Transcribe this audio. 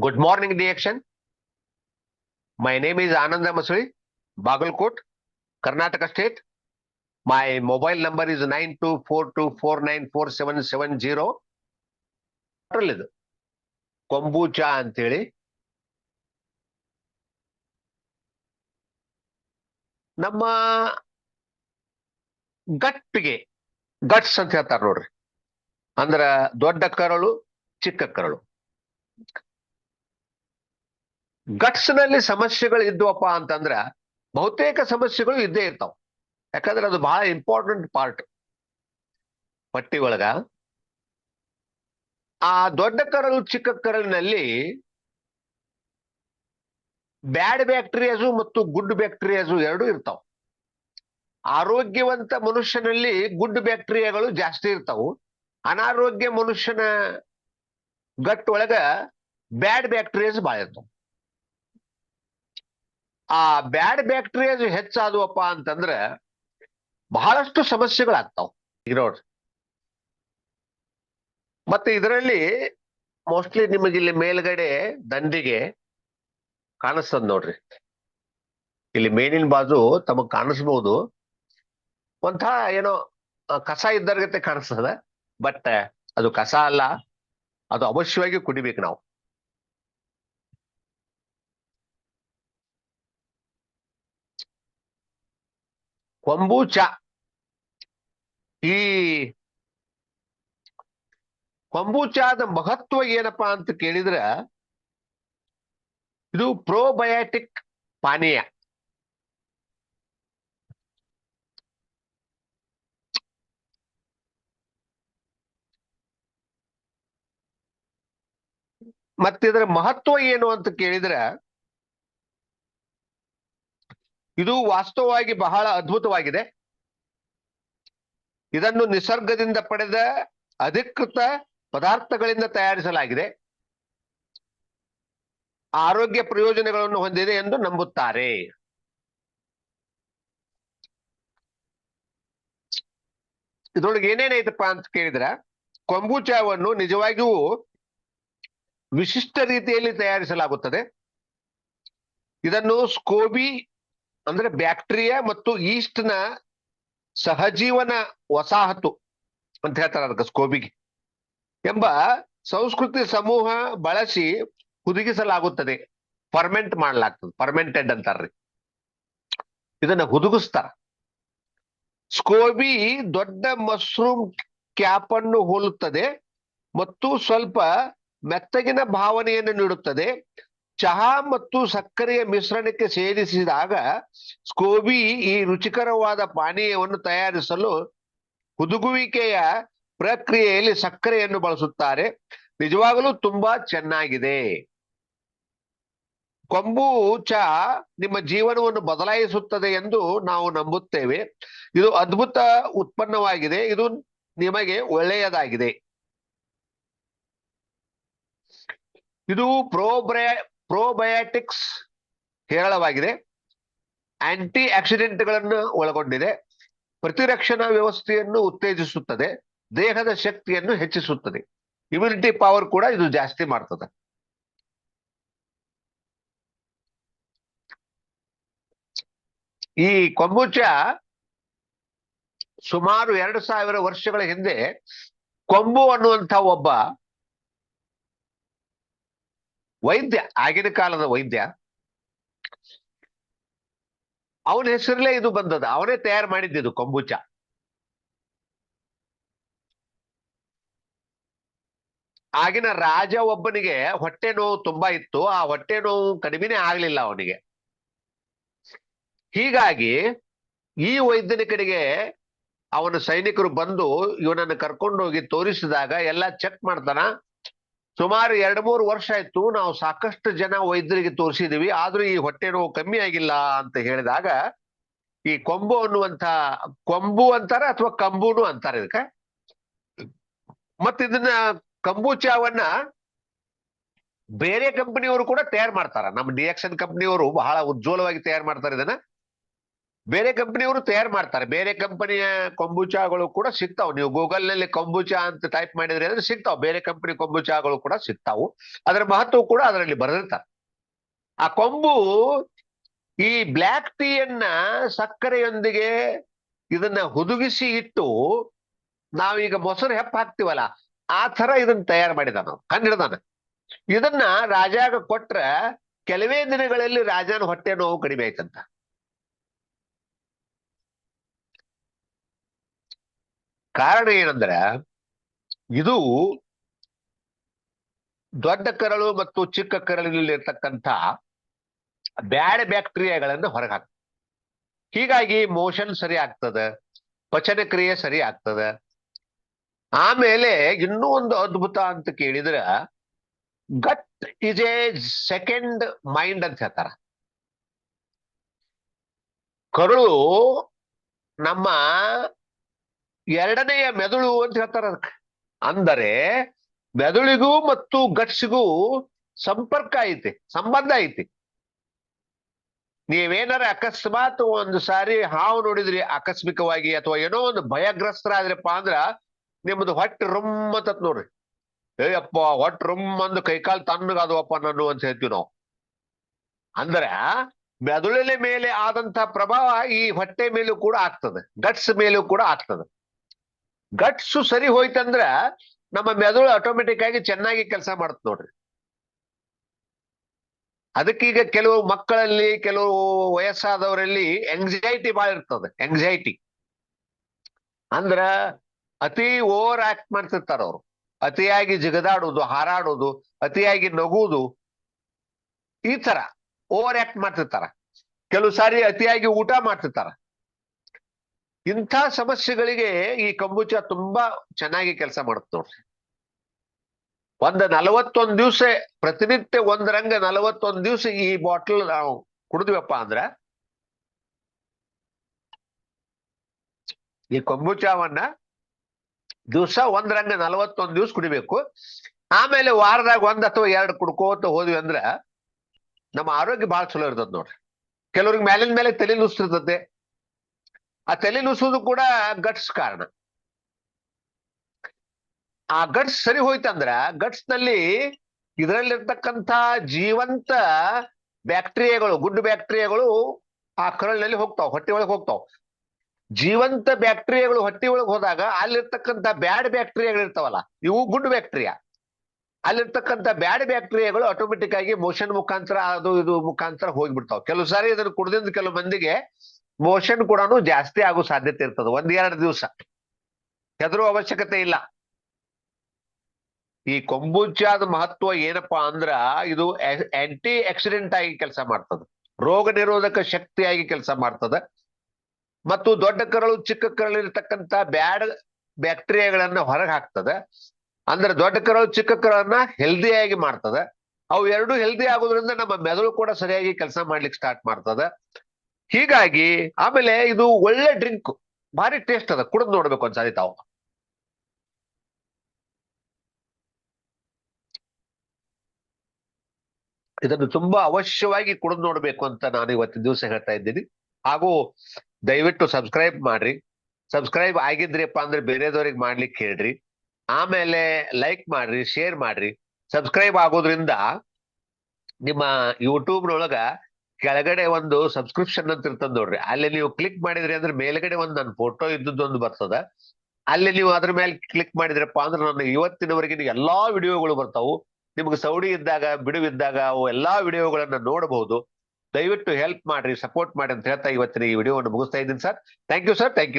Good morning, Reaction. My name is Ananda Masuri, Bagalkot, Karnataka State. My mobile number is nine two four two four nine four seven seven zero. ಇದು kombucha ಅಂತೇಳಿ ನಮ್ಮ ಗಟ್ಟಿಗೆ guts ಅಂತ ಹೇಳ್ತಾರೆ ನೋಡ್ರಿ ಅಂದ್ರ ದೊಡ್ಡ ಕರಳು ಚಿಕ್ಕ ಕರಳು ಗಟ್ಸ್ನಲ್ಲಿ ಸಮಸ್ಯೆಗಳು ಇದ್ವಪ್ಪ ಅಂತಂದ್ರ ಬಹುತೇಕ ಸಮಸ್ಯೆಗಳು ಇದ್ದೇ ಇರ್ತಾವ. ಯಾಕಂದ್ರೆ ಅದು ಬಹಳ ಇಂಪಾರ್ಟೆಂಟ್ ಪಾರ್ಟ್ ಪಟ್ಟಿ ಒಳಗ ಆ ದೊಡ್ಡ ಕರಲು, ಚಿಕ್ಕ ಕರಲಿನಲ್ಲಿ ಬ್ಯಾಡ್ ಬ್ಯಾಕ್ಟೀರಿಯಾಸು ಮತ್ತು ಗುಡ್ ಬ್ಯಾಕ್ಟೀರಿಯಾಸು ಎರಡು ಇರ್ತಾವ. ಆರೋಗ್ಯವಂತ ಮನುಷ್ಯನಲ್ಲಿ ಗುಡ್ ಬ್ಯಾಕ್ಟೀರಿಯಾಗಳು ಜಾಸ್ತಿ ಇರ್ತಾವು. ಅನಾರೋಗ್ಯ ಮನುಷ್ಯನ ಗಟ್ ಒಳಗ ಬ್ಯಾಡ್ ಬ್ಯಾಕ್ಟೀರಿಯಾಸ್ ಬಾಳ ಇರ್ತಾವ. ಆ ಬ್ಯಾಡ್ ಬ್ಯಾಕ್ಟೀರಿಯಾಸ್ ಹೆಚ್ಚಾದವಪ್ಪ ಅಂತಂದ್ರೆ ಬಹಳಷ್ಟು ಸಮಸ್ಯೆಗಳಾಗ್ತಾವ. ಈಗ ನೋಡ್ರಿ. ಮತ್ತೆ ಇದರಲ್ಲಿ ಮೋಸ್ಟ್ಲಿ ನಿಮಗೆ ಇಲ್ಲಿ ಮೇಲ್ಗಡೆ ದಂಡಿಗೆ ಕಾಣಿಸ್ತದ ನೋಡ್ರಿ. ಇಲ್ಲಿ ಮೇನಿನ ಬಾಜು ತಮಗ್ ಕಾಣಿಸ್ಬಹುದು ಒಂಥ ಏನೋ ಕಸ ಇದ್ದರ್ಗತೆ ಕಾಣಿಸ್ತದ. ಬಟ್ ಅದು ಕಸ ಅಲ್ಲ. ಅದು ಅವಶ್ಯವಾಗಿ ಕುಡಿಬೇಕು ನಾವು. ಕೊಂಬೂಚ. ಈ ಕೊಂಬೂಚಾದ ಮಹತ್ವ ಏನಪ್ಪಾ ಅಂತ ಕೇಳಿದ್ರ, ಇದು ಪ್ರೋಬಯಾಟಿಕ್ ಪಾನೀಯ. ಮತ್ತಿದರ ಮಹತ್ವ ಏನು ಅಂತ ಕೇಳಿದ್ರ ಇದು ವಾಸ್ತವವಾಗಿ ಬಹಳ ಅದ್ಭುತವಾಗಿದೆ. ಇದನ್ನು ನಿಸರ್ಗದಿಂದ ಪಡೆದ ಅಧಿಕೃತ ಪದಾರ್ಥಗಳಿಂದ ತಯಾರಿಸಲಾಗಿದೆ. ಆರೋಗ್ಯ ಪ್ರಯೋಜನಗಳನ್ನು ಹೊಂದಿದೆ ಎಂದು ನಂಬುತ್ತಾರೆ. ಇದ್ರೊಳಗೆ ಏನೇನೈತಪ್ಪ ಅಂತ ಕೇಳಿದ್ರ ಕೊಂಬುಚಾವನ್ನು ನಿಜವಾಗಿಯೂ ವಿಶಿಷ್ಟ ರೀತಿಯಲ್ಲಿ ತಯಾರಿಸಲಾಗುತ್ತದೆ. ಇದನ್ನು ಸ್ಕೋಬಿ ಅಂದ್ರೆ ಬ್ಯಾಕ್ಟೀರಿಯಾ ಮತ್ತು ಈಸ್ಟ್ನ ಸಹಜೀವನ ವಸಾಹತು ಅಂತ ಹೇಳ್ತಾರೆ ಅದಕ್ಕೆ ಸ್ಕೋಬಿಗೆ ಎಂಬ ಸಂಸ್ಕೃತಿ ಸಮೂಹ ಬಳಸಿ ಹುದುಗಿಸಲಾಗುತ್ತದೆ. ಪರ್ಮೆಂಟ್ ಮಾಡಲಾಗ್ತದೆ. ಪರ್ಮೆಂಟೆಡ್ ಅಂತಾರ್ರಿ. ಇದನ್ನ ಹುದುಗಿಸ್ತಾರ. ಸ್ಕೋಬಿ ದೊಡ್ಡ ಮಶ್ರೂಮ್ ಕ್ಯಾಪ್ ಅನ್ನು ಹೋಲುತ್ತದೆ ಮತ್ತು ಸ್ವಲ್ಪ ಮೆತ್ತಗಿನ ಭಾವನೆಯನ್ನು ನೀಡುತ್ತದೆ. ಚಹಾ ಮತ್ತು ಸಕ್ಕರೆಯ ಮಿಶ್ರಣಕ್ಕೆ ಸೇರಿಸಿದಾಗ ಸ್ಕೋಬಿ ಈ ರುಚಿಕರವಾದ ಪಾನೀಯವನ್ನು ತಯಾರಿಸಲು ಹುದುಗುವಿಕೆಯ ಪ್ರಕ್ರಿಯೆಯಲ್ಲಿ ಸಕ್ಕರೆಯನ್ನು ಬಳಸುತ್ತಾರೆ. ನಿಜವಾಗಲೂ ತುಂಬಾ ಚೆನ್ನಾಗಿದೆ. ಕೊಂಬು ಚಹಾ ನಿಮ್ಮ ಜೀವನವನ್ನು ಬದಲಾಯಿಸುತ್ತದೆ ಎಂದು ನಾವು ನಂಬುತ್ತೇವೆ. ಇದು ಅದ್ಭುತ ಉತ್ಪನ್ನವಾಗಿದೆ. ಇದು ನಿಮಗೆ ಒಳ್ಳೆಯದಾಗಿದೆ. ಇದು ಪ್ರೋಬ್ರೇ ಪ್ರೋಬಯಾಟಿಕ್ಸ್ ಹೇರಳವಾಗಿದೆ. ಆಂಟಿ ಆಕ್ಸಿಡೆಂಟ್ಗಳನ್ನು ಒಳಗೊಂಡಿದೆ. ಪ್ರತಿರಕ್ಷಣಾ ವ್ಯವಸ್ಥೆಯನ್ನು ಉತ್ತೇಜಿಸುತ್ತದೆ. ದೇಹದ ಶಕ್ತಿಯನ್ನು ಹೆಚ್ಚಿಸುತ್ತದೆ. ಇಮ್ಯುನಿಟಿ ಪವರ್ ಕೂಡ ಇದು ಜಾಸ್ತಿ ಮಾಡ್ತದೆ. ಈ ಕೊಂಬುಚ ಸುಮಾರು ಎರಡು ಸಾವಿರ ವರ್ಷಗಳ ಹಿಂದೆ ಕೊಂಬು ಅನ್ನುವಂಥ ಒಬ್ಬ ವೈದ್ಯ, ಆಗಿನ ಕಾಲದ ವೈದ್ಯ. ಅವನ ಹೆಸರಲ್ಲೇ ಇದು ಬಂದದ ಅವನೇ ತಯಾರು ಮಾಡಿದ್ದಿದು ಕೊಂಬುಚ ಆಗಿನ ರಾಜ ಒಬ್ಬನಿಗೆ ಹೊಟ್ಟೆ ನೋವು ತುಂಬಾ ಇತ್ತು. ಆ ಹೊಟ್ಟೆ ನೋವು ಕಡಿಮೆನೇ ಆಗ್ಲಿಲ್ಲ ಅವನಿಗೆ. ಹೀಗಾಗಿ ಈ ವೈದ್ಯನ ಕಡೆಗೆ ಅವನ ಸೈನಿಕರು ಬಂದು ಇವನನ್ನು ಕರ್ಕೊಂಡು ಹೋಗಿ ತೋರಿಸಿದಾಗ ಎಲ್ಲ ಚೆಕ್ ಮಾಡ್ತಾನ. ಸುಮಾರು ಎರಡ್ ಮೂರು ವರ್ಷ ಆಯ್ತು, ನಾವು ಸಾಕಷ್ಟು ಜನ ವೈದ್ಯರಿಗೆ ತೋರಿಸಿದೀವಿ, ಆದ್ರೂ ಈ ಹೊಟ್ಟೆ ನೋವು ಕಮ್ಮಿ ಆಗಿಲ್ಲ ಅಂತ ಹೇಳಿದಾಗ, ಈ ಕೊಂಬು ಅನ್ನುವಂತ ಕೊಂಬು ಅಂತಾರ ಅಥವಾ ಕಂಬುನು ಅಂತಾರೆ ಇದಕ್ಕೆ? ಮತ್ತ ಇದನ್ನ ಕಂಬೂಚಾವನ್ನ ಬೇರೆ ಕಂಪನಿಯವರು ಕೂಡ ತಯಾರು ಮಾಡ್ತಾರ. ನಮ್ಮ ಡಿಎಕ್ಷನ್ ಕಂಪನಿಯವರು ಬಹಳ ಉಜ್ವಲವಾಗಿ ತಯಾರು ಮಾಡ್ತಾರೆ ಇದನ್ನ. ಬೇರೆ ಕಂಪನಿಯವರು ತಯಾರು ಮಾಡ್ತಾರೆ. ಬೇರೆ ಕಂಪನಿಯ ಕೊಂಬುಚಾಗಳು ಕೂಡ ಸಿಗ್ತಾವ್. ನೀವು ಗೂಗಲ್ನಲ್ಲಿ ಕೊಂಬುಚಾ ಅಂತ ಟೈಪ್ ಮಾಡಿದ್ರೆ ಅಂದ್ರೆ ಸಿಗ್ತಾವ್. ಬೇರೆ ಕಂಪನಿ ಕೊಂಬುಚಾಗಳು ಕೂಡ ಸಿಗ್ತಾವು. ಅದರ ಮಹತ್ವ ಕೂಡ ಅದರಲ್ಲಿ ಬರೆದಿರ್ತಾರೆ ಆ ಕೊಂಬು ಈ ಬ್ಲ್ಯಾಕ್ ಟೀಯನ್ನ ಸಕ್ಕರೆಯೊಂದಿಗೆ ಇದನ್ನ ಹುದುಗಿಸಿ ಇಟ್ಟು ನಾವೀಗ ಮೊಸರು ಹೆಪ್ಪ ಹಾಕ್ತಿವಲ್ಲ, ಆ ತರ ಇದನ್ನ ತಯಾರು ಮಾಡಿದ ನಾವು ಕಂಡಿಡ್ದಾನ ಇದನ್ನ ರಾಜಾಗ ಕೊಟ್ರ ಕೆಲವೇ ದಿನಗಳಲ್ಲಿ ರಾಜನ ಹೊಟ್ಟೆ ನೋವು ಕಡಿಮೆ ಆಯ್ತಂತ. ಕಾರಣ ಏನಂದ್ರೆ ಇದು ದೊಡ್ಡ ಕರಳು ಮತ್ತು ಚಿಕ್ಕ ಕರಳಿನಲ್ಲಿ ಇರ್ತಕ್ಕಂಥ ಬ್ಯಾಡ್ ಬ್ಯಾಕ್ಟೀರಿಯಾಗಳನ್ನು ಹೊರಗೆ ಹಾಕ್ತದೆ. ಹೀಗಾಗಿ ಮೋಷನ್ ಸರಿ ಆಗ್ತದೆ, ಪಚನ ಕ್ರಿಯೆ ಸರಿ ಆಗ್ತದೆ. ಆಮೇಲೆ ಇನ್ನೂ ಒಂದು ಅದ್ಭುತ ಅಂತ ಕೇಳಿದ್ರೆ gut is a second mind ಅಂತ ಹೇಳ್ತಾರ. ಕರುಳು ನಮ್ಮ ಎರಡನೆಯ ಮೆದುಳು ಅಂತ ಹೇಳ್ತಾರ ಅದಕ್ಕೆ. ಅಂದರೆ ಮೆದುಳಿಗೂ ಮತ್ತು ಗಟ್ಸ್ಗೂ ಸಂಪರ್ಕ ಐತಿ, ಸಂಬಂಧ ಐತಿ. ನೀವೇನಾರ ಅಕಸ್ಮಾತ್ ಒಂದು ಸಾರಿ ಹಾವು ನೋಡಿದ್ರಿ, ಆಕಸ್ಮಿಕವಾಗಿ ಅಥವಾ ಏನೋ ಒಂದು ಭಯಗ್ರಸ್ತರಾದ್ರಪ್ಪ ಅಂದ್ರ ನಿಮ್ದು ಹೊಟ್ಟೆ ರುಮ್ ಅಂತ ನೋಡ್ರಿ. ಏಯಪ್ಪ ಹೊಟ್ಟೆ ರುಮ್ ಅಂದು ಕೈಕಾಲು ತಣ್ಣಗಾದವಪ್ಪ ನಾನು ಅಂತ ಹೇಳ್ತೀವಿ ನಾವು. ಅಂದ್ರ ಮೆದುಳಿನ ಮೇಲೆ ಆದಂತ ಪ್ರಭಾವ ಈ ಹೊಟ್ಟೆ ಮೇಲೂ ಕೂಡ ಆಗ್ತದೆ, ಗಟ್ಸ್ ಮೇಲೂ ಕೂಡ ಆಗ್ತದೆ. ಗಟ್ಸ್ ಸರಿ ಹೋಯ್ತಂದ್ರ ನಮ್ಮ ಮೆದುಳು ಆಟೋಮೆಟಿಕ್ ಆಗಿ ಚೆನ್ನಾಗಿ ಕೆಲಸ ಮಾಡುತ್ತೆ ನೋಡ್ರಿ. ಅದಕ್ಕೀಗ ಕೆಲವು ಮಕ್ಕಳಲ್ಲಿ, ಕೆಲವು ವಯಸ್ಸಾದವರಲ್ಲಿ ಎಂಗ್ಸೈಟಿ ಬಾಳ ಇರ್ತದೆ ಎಂಗ್ಸೈಟಿ ಅಂದ್ರ ಅತಿ ಓವರ್ ಆಕ್ಟ್ ಮಾಡ್ತಿರ್ತಾರ ಅವರು. ಅತಿಯಾಗಿ ಜಿಗದಾಡೋದು ಹಾರಾಡುವುದು ಅತಿಯಾಗಿ ನಗುವುದು ಈ ತರ ಓವರ್ ಆಕ್ಟ್ ಮಾಡ್ತಿರ್ತಾರ. ಕೆಲವು ಸಾರಿ ಅತಿಯಾಗಿ ಊಟ ಮಾಡ್ತಿರ್ತಾರ. ಇಂಥ ಸಮಸ್ಯೆಗಳಿಗೆ ಈ ಕಂಬುಚ ತುಂಬಾ ಚೆನ್ನಾಗಿ ಕೆಲಸ ಮಾಡುತ್ತೆ ನೋಡ್ರಿ. ಒಂದ್ ನಲವತ್ತೊಂದ್ ದಿವ್ಸ ಪ್ರತಿನಿತ್ಯ ಒಂದರಂಗ ನಲವತ್ತೊಂದ್ ದಿವ್ಸ ಈ ಬಾಟಲ್ ನಾವು ಕುಡಿದ್ವಪ್ಪ ಅಂದ್ರ ಈ ಕೊಂಬುಚಾವನ್ನ ದಿವ್ಸ ಒಂದರಂಗ ನಲವತ್ತೊಂದ್ ದಿವ್ಸ ಕುಡಿಬೇಕು. ಆಮೇಲೆ ವಾರದಾಗ ಒಂದ್ ಅಥವಾ ಎರಡು ಕುಡ್ಕೋತ ಹೋದ್ವಿ ಅಂದ್ರ ನಮ್ಮ ಆರೋಗ್ಯ ಬಹಳ ಚಲೋ ಇರ್ತದ ನೋಡ್ರಿ. ಕೆಲವ್ರಿಗೆ ಮೇಲಿನ ಮೇಲೆ ತಲೆ ನುಸ್ತಿರ್ತದೆ ಆ ತಲೆ ನುಸೋದು ಕೂಡ ಗಟ್ಸ್ ಕಾರಣ. ಆ ಗಟ್ಸ್ ಸರಿ ಹೋಯ್ತಂದ್ರ ಗಟ್ಸ್ನಲ್ಲಿ ಇದರಲ್ಲಿರ್ತಕ್ಕಂಥ ಜೀವಂತ ಬ್ಯಾಕ್ಟೀರಿಯಾಗಳು, ಗುಡ್ ಬ್ಯಾಕ್ಟೀರಿಯಾಗಳು ಆ ಕರಳಿನಲ್ಲಿ ಹೋಗ್ತಾವ, ಹೊಟ್ಟೆ ಒಳಗೆ ಹೋಗ್ತಾವ. ಜೀವಂತ ಬ್ಯಾಕ್ಟೀರಿಯಾಗಳು ಹೊಟ್ಟೆ ಒಳಗೆ ಹೋದಾಗ ಅಲ್ಲಿರ್ತಕ್ಕಂಥ ಬ್ಯಾಡ್ ಬ್ಯಾಕ್ಟೀರಿಯಾಗಳು ಇರ್ತಾವಲ್ಲ, ಇವು ಗುಡ್ ಬ್ಯಾಕ್ಟೀರಿಯಾ. ಅಲ್ಲಿರ್ತಕ್ಕಂಥ ಬ್ಯಾಡ್ ಬ್ಯಾಕ್ಟೀರಿಯಾಗಳು ಆಟೋಮೆಟಿಕ್ ಆಗಿ ಮೋಷನ್ ಮುಖಾಂತರ ಅದು ಇದು ಮುಖಾಂತರ ಹೋಗ್ಬಿಡ್ತಾವ. ಕೆಲವು ಸಾರಿ ಇದನ್ನು ಕುಡ್ದಿಂದ ಕೆಲವು ಮಂದಿಗೆ ಮೋಷನ್ ಕೂಡ ಜಾಸ್ತಿ ಆಗೋ ಸಾಧ್ಯತೆ ಇರ್ತದೆ. ಒಂದ್ ಎರಡು ದಿವಸ. ಹೆದರುವ ಅವಶ್ಯಕತೆ ಇಲ್ಲ. ಈ ಕೊಂಬುಚಾದ ಮಹತ್ವ ಏನಪ್ಪಾ ಅಂದ್ರ ಇದು ಆಂಟಿ ಆಕ್ಸಿಡೆಂಟ್ ಆಗಿ ಕೆಲಸ ಮಾಡ್ತದೆ. ರೋಗ ನಿರೋಧಕ ಶಕ್ತಿಯಾಗಿ ಕೆಲಸ ಮಾಡ್ತದ. ಮತ್ತು ದೊಡ್ಡ ಕರಳು, ಚಿಕ್ಕ ಕರಳಿರ್ತಕ್ಕಂಥ ಬ್ಯಾಡ್ ಬ್ಯಾಕ್ಟೀರಿಯಾಗಳನ್ನ ಹೊರಗೆ ಹಾಕ್ತದ. ಅಂದ್ರೆ ದೊಡ್ಡ ಕರಳು, ಚಿಕ್ಕ ಕರಳನ್ನ ಹೆಲ್ದಿಯಾಗಿ ಮಾಡ್ತದ. ಅವು ಎರಡು ಹೆಲ್ದಿ ಆಗೋದ್ರಿಂದ ನಮ್ಮ ಮೆದುಳು ಕೂಡ ಸರಿಯಾಗಿ ಕೆಲಸ ಮಾಡ್ಲಿಕ್ಕೆ ಸ್ಟಾರ್ಟ್ ಮಾಡ್ತದ. ಹೀಗಾಗಿ ಆಮೇಲೆ ಇದು ಒಳ್ಳೆ ಡ್ರಿಂಕ್ ಭಾರಿ ಟೇಸ್ಟ್ ಅದ. ಕುಡಿದ್ ನೋಡ್ಬೇಕು ಒಂದ್ಸಾರಿ ತಾವು. ಇದನ್ನು ತುಂಬಾ ಅವಶ್ಯವಾಗಿ ಕುಡಿದು ನೋಡ್ಬೇಕು ಅಂತ ನಾನು ಇವತ್ತಿನ ದಿವಸ ಹೇಳ್ತಾ ಇದ್ದೀನಿ. ಹಾಗೂ ದಯವಿಟ್ಟು ಸಬ್ಸ್ಕ್ರೈಬ್ ಮಾಡ್ರಿ. ಸಬ್ಸ್ಕ್ರೈಬ್ ಆಗಿದ್ರಿಪ್ಪ ಅಂದ್ರೆ ಬೇರೆದವ್ರಿಗೆ ಮಾಡ್ಲಿಕ್ಕೆ ಹೇಳ್ರಿ. ಆಮೇಲೆ ಲೈಕ್ ಮಾಡ್ರಿ ಶೇರ್ ಮಾಡ್ರಿ. ಸಬ್ಸ್ಕ್ರೈಬ್ ಆಗೋದ್ರಿಂದ ನಿಮ್ಮ ಯೂಟ್ಯೂಬ್ನೊಳಗ ಕೆಳಗಡೆ ಒಂದು ಸಬ್ಸ್ಕ್ರಿಪ್ಷನ್ ಅಂತ ಇರ್ತದ ನೋಡ್ರಿ. ಅಲ್ಲಿ ನೀವು ಕ್ಲಿಕ್ ಮಾಡಿದ್ರಿ ಅಂದ್ರೆ ಮೇಲ್ಗಡೆ ಒಂದು ನನ್ನ ಫೋಟೋ ಇದ್ದದ್ದೊಂದು ಬರ್ತದ. ಅಲ್ಲಿ ನೀವು ಅದ್ರ ಮೇಲೆ ಕ್ಲಿಕ್ ಮಾಡಿದ್ರಪ್ಪ ಅಂದ್ರೆ ನನ್ನ ಇವತ್ತಿನವರೆಗೆ ಎಲ್ಲಾ ವಿಡಿಯೋಗಳು ಬರ್ತಾವು. ನಿಮ್ಗೆ ಸೌಡಿ ಇದ್ದಾಗ ಬಿಡುವಿದ್ದಾಗ ಅವು ಎಲ್ಲಾ ವಿಡಿಯೋಗಳನ್ನ ನೋಡಬಹುದು. ದಯವಿಟ್ಟು ಹೆಲ್ಪ್ ಮಾಡ್ರಿ ಸಪೋರ್ಟ್ ಮಾಡಿ ಅಂತ ಹೇಳ್ತಾ ಇವತ್ತಿನ ಈ ವಿಡಿಯೋವನ್ನು ಮುಗಿಸ್ತಾ ಇದ್ದೀನಿ sir. Thank you sir thank you